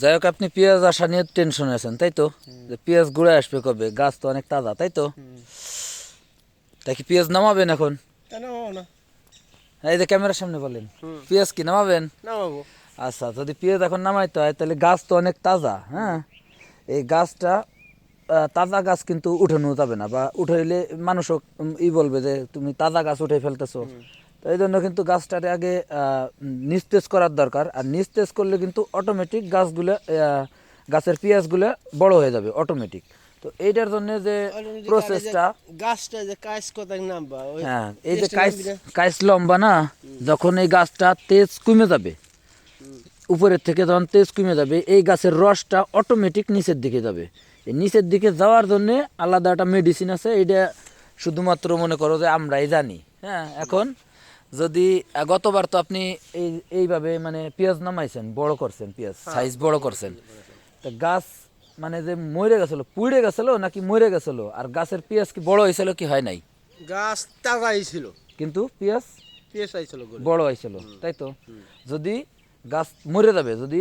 যাই হোক আপনি পেঁয়াজ আসা নিয়ে টেনশন আছেন তাই তো? যে পেঁয়াজ ঘুরে আসবে কবে? গাছ তো অনেক তাজা তাই তো? তাই কি পেঁয়াজ নামাবেন এখন? এই যে ক্যামেরার সামনে বলেন। পেঁয়াজ কি নামাবেন? আচ্ছা যদি পেঁয়াজ এখন নামাইতে হয় তাহলে গাছ তো অনেক তাজা হ্যাঁ? এই গাছটা তাজা গাছ কিন্তু উঠানো যাবে না বা উঠাইলে মানুষও ই বলবে যে তুমি তাজা গাছ উঠে ফেলতেছো। তো এই জন্য কিন্তু গাছটারে আগে নিস্তেজ করার দরকার। আর নিস্তেজ করলে কিন্তু অটোমেটিক গাছগুলো গাছের পেঁয়াজগুলো বড় হয়ে যাবে অটোমেটিক তো এইটার জন্য যে প্রসেসটা গাছটা যে নামবা হ্যাঁ এই যে কাইস কাইস লম্বা না যখন এই গাছটা তেজ কমে যাবে উপরের থেকে যখন তেজ কমে যাবে এই গাছের রসটা অটোমেটিক নিচের দিকে যাবে। এই নিচের দিকে যাওয়ার জন্য আলাদা একটা মেডিসিন আছে এটা শুধুমাত্র মনে করো যে আমরাই জানি হ্যাঁ এখন যদি গতবার তো আপনি এই এইভাবে মানে পেঁয়াজ নামাইছেন বড় করছেন পেঁয়াজ সাইজ বড় করছেন। তা গাছ মানে যে মরে গেছিল পুড়ে গেছিল নাকি মরে গেছিল? আর গাছের পেঁয়াজ কি বড় হয়েছিল কি হয় নাই? গাছ তাজাই ছিল কিন্তু পেঁয়াজ পেঁয়াজ আইছিল বড় হয়েছিল তাই তো? যদি গাছ মরে যাবে যদি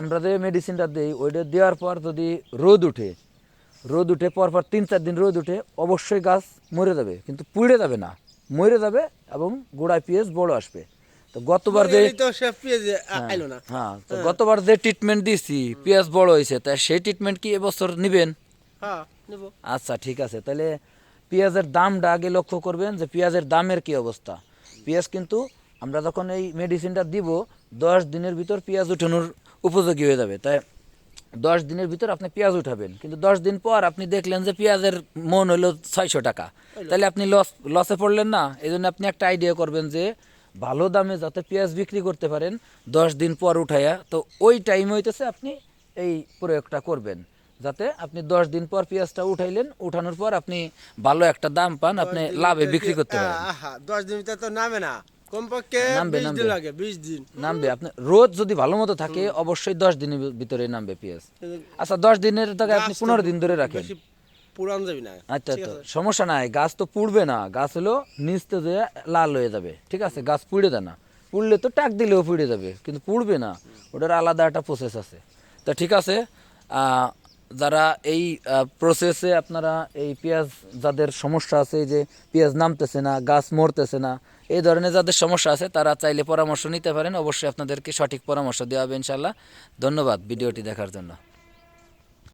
আমরা যে মেডিসিনটা দিই ওইটা দেওয়ার পর যদি রোদ উঠে রোদ উঠে পরপর তিন চার দিন রোদ উঠে অবশ্যই গাছ মরে যাবে কিন্তু পুড়ে যাবে না। মরে যাবে এবং গোড়ায় পেঁয়াজ বড় আসবে। তো গতবার যে না। হ্যাঁ তো গতবার যে ট্রিটমেন্ট দিয়েছি পেঁয়াজ বড় হয়েছে তা সেই ট্রিটমেন্ট কি এবছর নেবেন? হ্যাঁ নেব। আচ্ছা ঠিক আছে তাহলে পেঁয়াজের দামটা আগে লক্ষ্য করবেন যে পেঁয়াজের দামের কি অবস্থা। পেঁয়াজ কিন্তু আমরা যখন এই মেডিসিনটা দিব দশ দিনের ভিতর পেঁয়াজ উঠানোর উপযোগী হয়ে যাবে। তাই দশ দিনের ভিতর আপনি পেঁয়াজ উঠাবেন। কিন্তু দশ দিন পর আপনি দেখলেন যে পেঁয়াজের মন হলো ছয়শো টাকা। তাহলে আপনি লস লসে পড়লেন না। এই জন্য আপনি একটা আইডিয়া করবেন যে ভালো দামে যাতে পেঁয়াজ বিক্রি করতে পারেন দশ দিন পর উঠাইয়া তো ওই টাইম হইতেছে আপনি এই প্রয়োগটা করবেন। যাতে আপনি দশ দিন পর পেঁয়াজটা উঠাইলেন উঠানোর পর আপনি ভালো একটা দাম পান আপনি লাভে বিক্রি করতে পারেন। দশ দিন তো নামে না। কমপক্ষে বিশ দিন লাগে বিশ দিন। নামবে আপনি রোদ যদি ভালো মতো থাকে অবশ্যই দশ দিনের ভিতরে নামবে পেঁয়াজ। আচ্ছা দশ দিনের জায়গায় আপনি পনেরো দিন ধরে রাখেন। পুরান যাবি না। আচ্ছা তো সমস্যা নাই গাছ তো পুড়বে না গাছ হলো নিচতে যে লাল হয়ে যাবে ঠিক আছে? গাছ পুড়ে দেয় না। পুড়লে তো টাক দিলেও পুড়ে যাবে কিন্তু পুড়বে না। ওটার আলাদা একটা প্রসেস আছে। তা ঠিক আছে আহ, যারা এই প্রসেসে আপনারা এই পেঁয়াজ, যাদের সমস্যা আছে যে পেঁয়াজ নামতেছে না, গাছ মরতেছে না, এই ধরনের যাদের সমস্যা আছে, তারা চাইলে পরামর্শ নিতে পারেন। অবশ্যই আপনাদেরকে সঠিক পরামর্শ দেওয়া হবে ইনশাল্লাহ ধন্যবাদ ভিডিওটি দেখার জন্য।